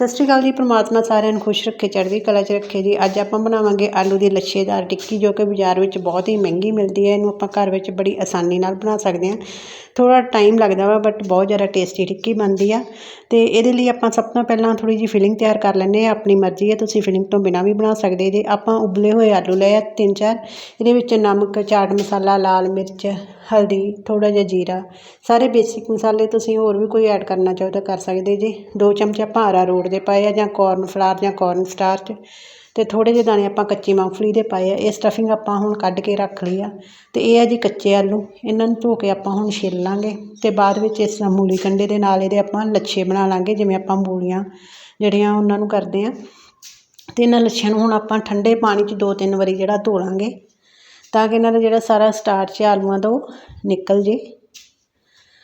ਸਤਿ ਸ਼੍ਰੀ ਅਕਾਲ ਜੀ, ਪ੍ਰਮਾਤਮਾ ਸਾਰਿਆਂ ਨੂੰ ਖੁਸ਼ ਰੱਖੇ, ਚੜ੍ਹਦੀ ਕਲਾ 'ਚ ਰੱਖੇ ਜੀ। ਅੱਜ ਆਪਾਂ ਬਣਾਵਾਂਗੇ ਆਲੂ ਦੀ ਲੱਛੇਦਾਰ ਟਿੱਕੀ, ਜੋ ਕਿ ਬਾਜ਼ਾਰ ਵਿੱਚ ਬਹੁਤ ਹੀ ਮਹਿੰਗੀ ਮਿਲਦੀ ਹੈ। ਇਹਨੂੰ ਆਪਾਂ ਘਰ ਵਿੱਚ ਬੜੀ ਆਸਾਨੀ ਨਾਲ ਬਣਾ ਸਕਦੇ ਹਾਂ। ਥੋੜ੍ਹਾ ਟਾਈਮ ਲੱਗਦਾ ਵਾ ਬਟ ਬਹੁਤ ਜ਼ਿਆਦਾ ਟੇਸਟੀ ਟਿੱਕੀ ਬਣਦੀ ਆ। ਅਤੇ ਇਹਦੇ ਲਈ ਆਪਾਂ ਸਭ ਤੋਂ ਪਹਿਲਾਂ ਥੋੜ੍ਹੀ ਜਿਹੀ ਫਿਲਿੰਗ ਤਿਆਰ ਕਰ ਲੈਂਦੇ ਹਾਂ। ਆਪਣੀ ਮਰਜ਼ੀ ਹੈ, ਤੁਸੀਂ ਫਿਲਿੰਗ ਤੋਂ ਬਿਨਾਂ ਵੀ ਬਣਾ ਸਕਦੇ ਜੇ। ਆਪਾਂ ਉਬਲੇ ਹੋਏ ਆਲੂ ਲਏ ਆ ਤਿੰਨ ਚਾਰ। ਇਹਦੇ ਵਿੱਚ ਨਮਕ, ਚਾਟ ਮਸਾਲਾ, ਲਾਲ ਮਿਰਚ, ਹਲਦੀ, ਥੋੜ੍ਹਾ ਜਿਹਾ ਜੀਰਾ। ਸਾਰੇ ਬੇਸਿਕ ਮਸਾਲੇ ਤੁਸੀਂ ਹੋਰ ਵੀ ਕੋਈ ਐਡ ਕਰਨਾ ਚਾਹੋ ਤਾਂ ਕਰ ਸਕਦੇ ਜੇ। ਦੋ ਚਮਚੇ ਆਪਾਂ ਰੋੜ ਦੇ ਪਾਏ ਆ ਜਾਂ ਕੋਰਨ ਫਲਾਰ ਜਾਂ ਕੋਰਨ ਸਟਾਰਚ ਅਤੇ ਥੋੜ੍ਹੇ ਜਿਹੇ ਦਾਣੇ ਆਪਾਂ ਕੱਚੀ ਮੂੰਗਫਲੀ ਦੇ ਪਾਏ ਆ। ਇਹ ਸਟਫਿੰਗ ਆਪਾਂ ਹੁਣ ਕੱਢ ਕੇ ਰੱਖ ਲਈ ਆ ਅਤੇ ਇਹ ਆ ਜੀ ਕੱਚੇ ਆਲੂ। ਇਹਨਾਂ ਨੂੰ ਧੋ ਕੇ ਆਪਾਂ ਹੁਣ ਛਿੱਲ ਲਾਂਗੇ ਅਤੇ ਬਾਅਦ ਵਿੱਚ ਇਸ ਤਰ੍ਹਾਂ ਮੂਲੀ ਕੰਡੇ ਦੇ ਨਾਲ ਇਹਦੇ ਆਪਾਂ ਲੱਛੇ ਬਣਾ ਲਾਂਗੇ, ਜਿਵੇਂ ਆਪਾਂ ਮੂਲੀਆਂ ਜਿਹੜੀਆਂ ਉਹਨਾਂ ਨੂੰ ਕਰਦੇ ਆ। ਅਤੇ ਇਹਨਾਂ ਲੱਛਿਆਂ ਨੂੰ ਹੁਣ ਆਪਾਂ ਠੰਡੇ ਪਾਣੀ 'ਚ ਦੋ ਤਿੰਨ ਵਾਰੀ ਜਿਹੜਾ ਧੋ ਲਾਂਗੇ ਤਾਂ ਕਿ ਇਹਨਾਂ ਦਾ ਜਿਹੜਾ ਸਾਰਾ ਸਟਾਰਚ ਆਲੂਆਂ ਦਾ ਉਹ ਨਿਕਲ ਜੇ।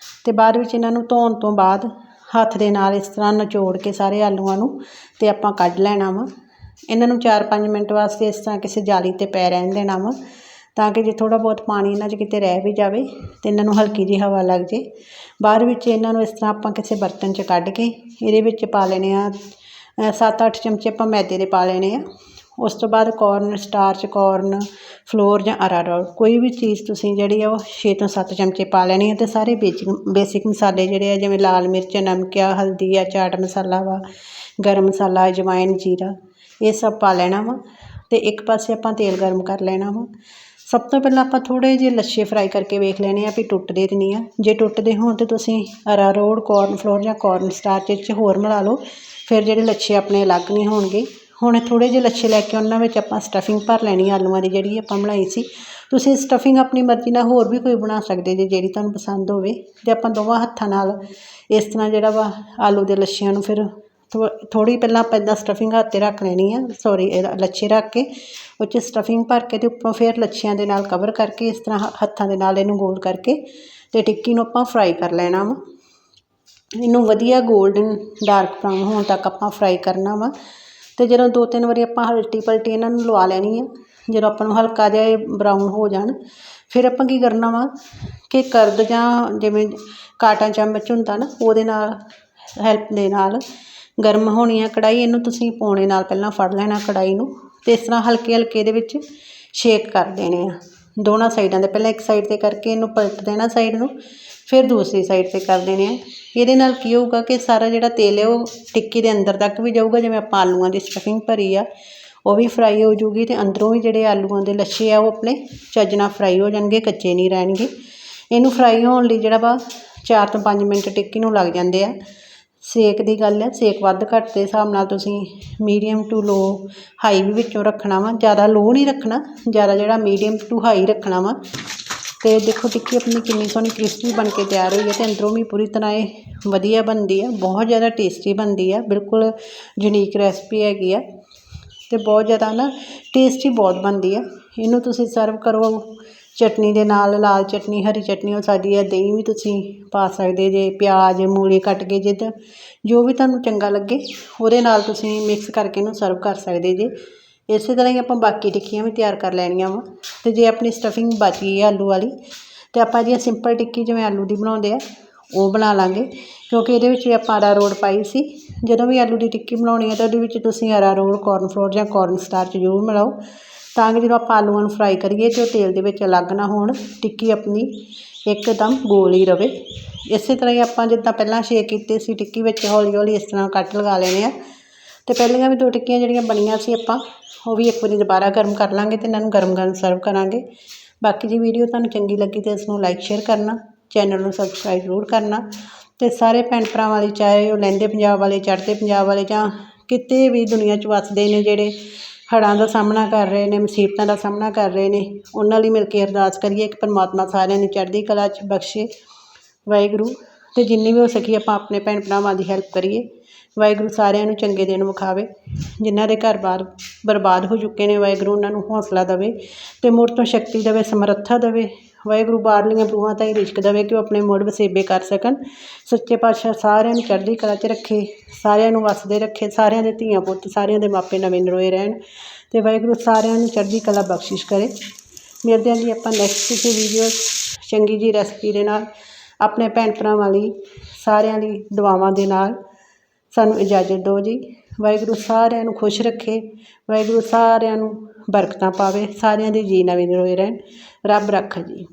ਅਤੇ ਬਾਅਦ ਵਿੱਚ ਇਹਨਾਂ ਨੂੰ ਧੋਣ ਤੋਂ ਬਾਅਦ ਹੱਥ ਦੇ ਨਾਲ ਇਸ ਤਰ੍ਹਾਂ ਨਿਚੋੜ ਕੇ ਸਾਰੇ ਆਲੂਆਂ ਨੂੰ ਅਤੇ ਆਪਾਂ ਕੱਢ ਲੈਣਾ ਵਾ। ਇਹਨਾਂ ਨੂੰ ਚਾਰ ਪੰਜ ਮਿੰਟ ਵਾਸਤੇ ਇਸ ਤਰ੍ਹਾਂ ਕਿਸੇ ਜਾਲੀ 'ਤੇ ਪੈ ਰਹਿਣ ਦੇਣਾ ਵਾ ਤਾਂ ਕਿ ਜੇ ਥੋੜ੍ਹਾ ਬਹੁਤ ਪਾਣੀ ਇਹਨਾਂ 'ਚ ਕਿਤੇ ਰਹਿ ਵੀ ਜਾਵੇ ਤਾਂ ਇਹਨਾਂ ਨੂੰ ਹਲਕੀ ਜਿਹੀ ਹਵਾ ਲੱਗ ਜੇ। ਬਾਅਦ ਵਿੱਚ ਇਹਨਾਂ ਨੂੰ ਇਸ ਤਰ੍ਹਾਂ ਆਪਾਂ ਕਿਸੇ ਬਰਤਨ 'ਚ ਕੱਢ ਕੇ ਇਹਦੇ ਵਿੱਚ ਪਾ ਲੈਣੇ ਆ ਸੱਤ ਅੱਠ ਚਮਚੇ ਆਪਾਂ ਮੈਦੇ ਦੇ ਪਾ ਲੈਣੇ ਆ। ਉਸ ਤੋਂ ਬਾਅਦ ਕੋਰਨ ਸਟਾਰਚ ਕੋਰਨ ਫਲੋਰ ਜਾਂ ਅਰਾਰੋਟ ਕੋਈ ਵੀ ਚੀਜ਼ ਤੁਸੀਂ ਜਿਹੜੀ ਆ ਉਹ ਛੇ ਤੋਂ ਸੱਤ ਚਮਚੇ ਪਾ ਲੈਣੀ ਹੈ ਅਤੇ ਸਾਰੇ ਬੇਸਿਕ ਬੇਸਿਕ ਮਸਾਲੇ ਜਿਹੜੇ ਆ, ਜਿਵੇਂ ਲਾਲ ਮਿਰਚ, ਨਮਕ ਆ, ਹਲਦੀ ਆ, ਚਾਟ ਮਸਾਲਾ ਵਾ, ਗਰਮ ਮਸਾਲਾ, ਅਜਵਾਇਣ, ਜੀਰਾ, ਇਹ ਸਭ ਪਾ ਲੈਣਾ ਵਾ ਅਤੇ ਇੱਕ ਪਾਸੇ ਆਪਾਂ ਤੇਲ ਗਰਮ ਕਰ ਲੈਣਾ ਵਾ। ਸਭ ਤੋਂ ਪਹਿਲਾਂ ਆਪਾਂ ਥੋੜ੍ਹੇ ਜਿਹੇ ਲੱਛੇ ਫਰਾਈ ਕਰਕੇ ਵੇਖ ਲੈਣੇ ਆ ਵੀ ਟੁੱਟਦੇ ਤਾਂ ਨਹੀਂ ਆ। ਜੇ ਟੁੱਟਦੇ ਹੋਣ ਤਾਂ ਤੁਸੀਂ ਅਰਾਰੋਟ ਕੋਰਨ ਫਲੋਰ ਜਾਂ ਕੋਰਨ ਸਟਾਰਚ 'ਚ ਹੋਰ ਮਿਲਾ ਲਓ, ਫਿਰ ਜਿਹੜੇ ਲੱਛੇ ਆਪਣੇ ਅਲੱਗ ਨਹੀਂ ਹੋਣਗੇ। ਹੁਣ ਥੋੜ੍ਹੇ ਜਿਹੇ ਲੱਛੇ ਲੈ ਕੇ ਉਹਨਾਂ ਵਿੱਚ ਆਪਾਂ ਸਟਫਿੰਗ ਭਰ ਲੈਣੀ ਆਲੂਆਂ ਦੀ ਜਿਹੜੀ ਆਪਾਂ ਬਣਾਈ ਸੀ। ਤੁਸੀਂ ਸਟਫਿੰਗ ਆਪਣੀ ਮਰਜ਼ੀ ਨਾਲ ਹੋਰ ਵੀ ਕੋਈ ਬਣਾ ਸਕਦੇ ਜੇ, ਜਿਹੜੀ ਤੁਹਾਨੂੰ ਪਸੰਦ ਹੋਵੇ। ਅਤੇ ਆਪਾਂ ਦੋਵਾਂ ਹੱਥਾਂ ਨਾਲ ਇਸ ਤਰ੍ਹਾਂ ਜਿਹੜਾ ਵਾ ਆਲੂ ਦੇ ਲੱਛਿਆਂ ਨੂੰ ਫਿਰ ਥੋ, ਥੋੜ੍ਹੀ ਪਹਿਲਾਂ ਆਪਾਂ ਇੱਦਾਂ ਸਟਫਿੰਗ ਹੱਥ 'ਤੇ ਰੱਖ ਲੈਣੀ ਆ ਸੋਰੀ ਇਹਦਾ ਲੱਛੇ ਰੱਖ ਕੇ, ਉਹ 'ਚ ਸਟਫਿੰਗ ਭਰ ਕੇ ਅਤੇ ਉੱਪਰੋਂ ਫਿਰ ਲੱਛਿਆਂ ਦੇ ਨਾਲ ਕਵਰ ਕਰਕੇ ਇਸ ਤਰ੍ਹਾਂ ਹੱਥਾਂ ਦੇ ਨਾਲ ਇਹਨੂੰ ਗੋਲ ਕਰਕੇ ਅਤੇ ਟਿੱਕੀ ਨੂੰ ਆਪਾਂ ਫਰਾਈ ਕਰ ਲੈਣਾ ਵਾ। ਇਹਨੂੰ ਵਧੀਆ ਗੋਲਡਨ ਡਾਰਕ ਬਰਾਊਨ ਹੋਣ ਤੱਕ ਆਪਾਂ ਫਰਾਈ ਕਰਨਾ ਵਾ। ਅਤੇ ਜਦੋਂ ਦੋ ਤਿੰਨ ਵਾਰੀ ਆਪਾਂ ਹਲਟੀ ਪਲਟੀ ਇਹਨਾਂ ਨੂੰ ਲਵਾ ਲੈਣੀ ਆ, ਜਦੋਂ ਆਪਾਂ ਨੂੰ ਹਲਕਾ ਜਿਹਾ ਇਹ ਬਰਾਊਨ ਹੋ ਜਾਣ, ਫਿਰ ਆਪਾਂ ਕੀ ਕਰਨਾ ਵਾ ਕਿ ਕਰਦ ਜਾਂ ਜਿਵੇਂ ਕਾਟਾ ਚਮਚ ਹੁੰਦਾ ਨਾ, ਉਹਦੇ ਨਾਲ ਹੈਲਪ ਦੇ ਨਾਲ ਗਰਮ ਹੋਣੀ ਆ ਕੜਾਹੀ, ਇਹਨੂੰ ਤੁਸੀਂ ਪੌਣੇ ਨਾਲ ਪਹਿਲਾਂ ਫੜ ਲੈਣਾ ਕੜਾਹੀ ਨੂੰ ਅਤੇ ਇਸ ਤਰ੍ਹਾਂ ਹਲਕੇ ਹਲਕੇ ਇਹਦੇ ਵਿੱਚ ਸ਼ੇਕ ਕਰ ਦੇਣੇ ਆ। ਦੋਨਾਂ ਸਾਈਡਾਂ ਦਾ, ਪਹਿਲਾਂ ਇੱਕ ਸਾਈਡ 'ਤੇ ਕਰਕੇ ਇਹਨੂੰ ਪਲਟ ਦੇਣਾ ਸਾਈਡ ਨੂੰ, ਫਿਰ ਦੂਸਰੀ ਸਾਈਡ 'ਤੇ ਕਰ ਦੇਣੇ ਆ। ਇਹਦੇ ਨਾਲ ਕੀ ਹੋਊਗਾ ਕਿ ਸਾਰਾ ਜਿਹੜਾ ਤੇਲ ਹੈ ਉਹ ਟਿੱਕੀ ਦੇ ਅੰਦਰ ਤੱਕ ਵੀ ਜਾਊਗਾ, ਜਿਵੇਂ ਆਪਾਂ ਆਲੂਆਂ ਦੀ ਸਟਫਿੰਗ ਭਰੀ ਆ, ਉਹ ਵੀ ਫਰਾਈ ਹੋ ਜੂਗੀ ਅਤੇ ਅੰਦਰੋਂ ਵੀ ਜਿਹੜੇ ਆਲੂਆਂ ਦੇ ਲੱਛੇ ਆ ਉਹ ਆਪਣੇ ਚੱਜ ਨਾਲ ਫਰਾਈ ਹੋ ਜਾਣਗੇ, ਕੱਚੇ ਨਹੀਂ ਰਹਿਣਗੇ। ਇਹਨੂੰ ਫਰਾਈ ਹੋਣ ਲਈ ਜਿਹੜਾ ਵਾ ਚਾਰ ਤੋਂ ਪੰਜ ਮਿੰਟ ਟਿੱਕੀ ਨੂੰ ਲੱਗ ਜਾਂਦੇ ਆ। ਸੇਕ ਦੀ ਗੱਲ ਹੈ, ਸੇਕ ਵੱਧ ਘੱਟ ਦੇ ਹਿਸਾਬ ਨਾਲ ਤੁਸੀਂ ਮੀਡੀਅਮ ਟੂ ਲੋ ਹਾਈ ਵੀ ਵਿੱਚੋਂ ਰੱਖਣਾ ਵਾ, ਜ਼ਿਆਦਾ ਲੋ ਨਹੀਂ ਰੱਖਣਾ, ਜ਼ਿਆਦਾ ਜਿਹੜਾ ਮੀਡੀਅਮ ਟੂ ਹਾਈ ਰੱਖਣਾ ਵਾ। ਅਤੇ ਦੇਖੋ ਟਿੱਕੀ ਆਪਣੀ ਕਿੰਨੀ ਸੋਹਣੀ ਕ੍ਰਿਸਪੀ ਬਣ ਕੇ ਤਿਆਰ ਹੋਈ ਹੈ ਅਤੇ ਅੰਦਰੋਂ ਵੀ ਪੂਰੀ ਤਰ੍ਹਾਂ ਇਹ ਵਧੀਆ ਬਣਦੀ ਆ ਬਹੁਤ ਜ਼ਿਆਦਾ ਟੇਸਟੀ ਬਣਦੀ ਆ ਬਿਲਕੁਲ ਯੂਨੀਕ ਰੈਸਪੀ ਹੈਗੀ ਆ। ਅਤੇ ਬਹੁਤ ਜ਼ਿਆਦਾ ਨਾ ਟੇਸਟੀ ਬਹੁਤ ਬਣਦੀ ਆ ਇਹਨੂੰ ਤੁਸੀਂ ਸਰਵ ਕਰੋ ਚਟਨੀ ਦੇ ਨਾਲ, ਲਾਲ ਚਟਨੀ, ਹਰੀ ਚਟਨੀ ਹੋ ਸਕਦੀ ਹੈ ਦਹੀਂ ਵੀ ਤੁਸੀਂ ਪਾ ਸਕਦੇ ਜੇ, ਪਿਆਜ਼, ਮੂਲੀ ਕੱਟ ਕੇ ਜਿੱਦ, ਜੋ ਵੀ ਤੁਹਾਨੂੰ ਚੰਗਾ ਲੱਗੇ, ਉਹਦੇ ਨਾਲ ਤੁਸੀਂ ਮਿਕਸ ਕਰਕੇ ਇਹਨੂੰ ਸਰਵ ਕਰ ਸਕਦੇ ਜੇ। ਇਸੇ ਤਰ੍ਹਾਂ ਹੀ ਆਪਾਂ ਬਾਕੀ ਟਿੱਕੀਆਂ ਵੀ ਤਿਆਰ ਕਰ ਲੈਣੀਆਂ ਵਾ। ਅਤੇ ਜੇ ਆਪਣੀ ਸਟਫਿੰਗ ਬਚ ਗਈ ਹੈ ਆਲੂ ਵਾਲੀ ਅਤੇ ਆਪਾਂ ਜਿਹੜੀਆਂ ਸਿੰਪਲ ਟਿੱਕੀ ਜਿਵੇਂ ਆਲੂ ਦੀ ਬਣਾਉਂਦੇ ਆ, ਉਹ ਬਣਾ ਲਾਂਗੇ। ਕਿਉਂਕਿ ਇਹਦੇ ਵਿੱਚ ਵੀ ਆਪਾਂ ਅਰਾਰੋਟ ਪਾਈ ਸੀ। ਜਦੋਂ ਵੀ ਆਲੂ ਦੀ ਟਿੱਕੀ ਬਣਾਉਣੀ ਹੈ ਤਾਂ ਉਹਦੇ ਵਿੱਚ ਤੁਸੀਂ ਅਰਾ ਅਰਾਰੋਟ ਕੋਰਨ ਫਲੋਰ ਜਾਂ ਕੋਰਨ ਸਟਾਰਚ ਜ਼ਰੂਰ ਮਿਲਾਓ। ਤਾਂ ਕਿ ਜਦੋਂ ਆਪਾਂ ਆਲੂਆਂ ਨੂੰ ਫਰਾਈ ਕਰੀਏ ਤਾਂ ਉਹ ਤੇਲ ਦੇ ਵਿੱਚ ਅਲੱਗ ਨਾ ਹੋਣ, ਟਿੱਕੀ ਆਪਣੀ ਇੱਕਦਮ ਗੋਲ ਹੀ ਰਵੇ। ਇਸੇ ਤਰ੍ਹਾਂ ਹੀ ਆਪਾਂ ਜਿੱਦਾਂ ਪਹਿਲਾਂ ਸ਼ੇਕ ਕੀਤੇ ਸੀ, ਟਿੱਕੀ ਵਿੱਚ ਹੌਲੀ ਹੌਲੀ ਇਸ ਤਰ੍ਹਾਂ ਕੱਟ ਲਗਾ ਲੈਣੇ ਆ। ਅਤੇ ਪਹਿਲੀਆਂ ਵੀ ਦੋ ਟਿੱਕੀਆਂ ਜਿਹੜੀਆਂ ਬਣੀਆਂ ਸੀ ਆਪਾਂ, ਉਹ ਵੀ ਇੱਕ ਵਾਰੀ ਦੁਬਾਰਾ ਗਰਮ ਕਰ ਲਾਂਗੇ ਅਤੇ ਇਹਨਾਂ ਨੂੰ ਗਰਮ ਗਰਮ ਸਰਵ ਕਰਾਂਗੇ। ਬਾਕੀ ਜੀ ਵੀਡੀਓ ਤੁਹਾਨੂੰ ਚੰਗੀ ਲੱਗੀ ਤਾਂ ਇਸ ਨੂੰ ਲਾਈਕ ਸ਼ੇਅਰ ਕਰਨਾ ਚੈਨਲ ਨੂੰ ਸਬਸਕ੍ਰਾਈਬ ਜ਼ਰੂਰ ਕਰਨਾ। ਅਤੇ ਸਾਰੇ ਭੈਣ ਭਰਾਵਾਂ ਲਈ ਚਾਹੇ ਉਹ ਲਹਿੰਦੇ ਪੰਜਾਬ ਵਾਲੇ, ਚੜ੍ਹਦੇ ਪੰਜਾਬ ਵਾਲੇ ਜਾਂ ਕਿਤੇ ਵੀ ਦੁਨੀਆ 'ਚ ਵੱਸਦੇ ਨੇ ਜਿਹੜੇ ਹੜ੍ਹਾਂ ਦਾ ਸਾਹਮਣਾ ਕਰ ਰਹੇ ਨੇ, ਮੁਸੀਬਤਾਂ ਦਾ ਸਾਹਮਣਾ ਕਰ ਰਹੇ ਨੇ। ਉਹਨਾਂ ਲਈ ਮਿਲ ਕੇ ਅਰਦਾਸ ਕਰੀਏ ਕਿ ਪਰਮਾਤਮਾ ਸਾਰਿਆਂ ਨੂੰ ਚੜ੍ਹਦੀ ਕਲਾ 'ਚ ਬਖਸ਼ੇ। ਵਾਹਿਗੁਰੂ। ਅਤੇ ਜਿੰਨੀ ਵੀ ਹੋ ਸਕੀ ਆਪਾਂ ਆਪਣੇ ਭੈਣ ਭਰਾਵਾਂ ਦੀ ਹੈਲਪ ਕਰੀਏ। ਵਾਹਿਗੁਰੂ ਸਾਰਿਆਂ ਨੂੰ ਚੰਗੇ ਦਿਨ ਵਿਖਾਵੇ, ਜਿਨ੍ਹਾਂ ਦੇ ਘਰ ਬਾਰ ਬਰਬਾਦ ਹੋ ਚੁੱਕੇ ਨੇ, ਵਾਹਿਗੁਰੂ ਉਹਨਾਂ ਨੂੰ ਹੌਸਲਾ ਦੇਵੇ ਅਤੇ ਮੁੜ ਤੋਂ ਸ਼ਕਤੀ ਦੇਵੇ, ਸਮਰੱਥਾ ਦੇਵੇ। ਵਾਹਿਗੁਰੂ ਬਾਹਰਲੀਆਂ ਰੂਹਾਂ ਤਾਈਂ ਰਿਜ਼ਕ ਦੇਵੇ ਕਿ ਉਹ ਆਪਣੇ ਮੁੜ ਵਸੇਬੇ ਕਰ ਸਕਣ। ਸੱਚੇ ਪਾਤਸ਼ਾਹ ਸਾਰਿਆਂ ਨੂੰ ਚੜ੍ਹਦੀ ਕਲਾ 'ਚ ਰੱਖੇ, ਸਾਰਿਆਂ ਨੂੰ ਵਸਦੇ ਰੱਖੇ, ਸਾਰਿਆਂ ਦੇ ਧੀਆਂ ਪੁੱਤ, ਸਾਰਿਆਂ ਦੇ ਮਾਪੇ ਨਵੇਂ ਨਰੋਏ ਰਹਿਣ ਅਤੇ ਵਾਹਿਗੁਰੂ ਸਾਰਿਆਂ ਨੂੰ ਚੜ੍ਹਦੀ ਕਲਾ ਬਖਸ਼ਿਸ਼ ਕਰੇ। ਮਿਲਦੇ ਹਾਂ ਜੀ ਆਪਾਂ ਨੈਕਸਟ ਕਿਸੇ ਵੀਡੀਓ ਚੰਗੀ ਜੀ ਰੈਸਪੀ ਦੇ ਨਾਲ, ਆਪਣੇ ਭੈਣ ਭਰਾਵਾਂ ਲਈ, ਸਾਰਿਆਂ ਲਈ ਦੁਆਵਾਂ ਦੇ ਨਾਲ। ਸਾਨੂੰ ਇਜਾਜ਼ਤ ਦਿਓ ਜੀ। ਵਾਹਿਗੁਰੂ ਸਾਰਿਆਂ ਨੂੰ ਖੁਸ਼ ਰੱਖੇ, ਵਾਹਿਗੁਰੂ ਸਾਰਿਆਂ ਨੂੰ ਬਰਕਤਾਂ ਪਾਵੇ, ਸਾਰਿਆਂ ਦੇ ਜੀ ਨਵੇਂ ਨਰੋਏ ਰਹਿਣ। ਰੱਬ ਰਾਖਾ ਜੀ।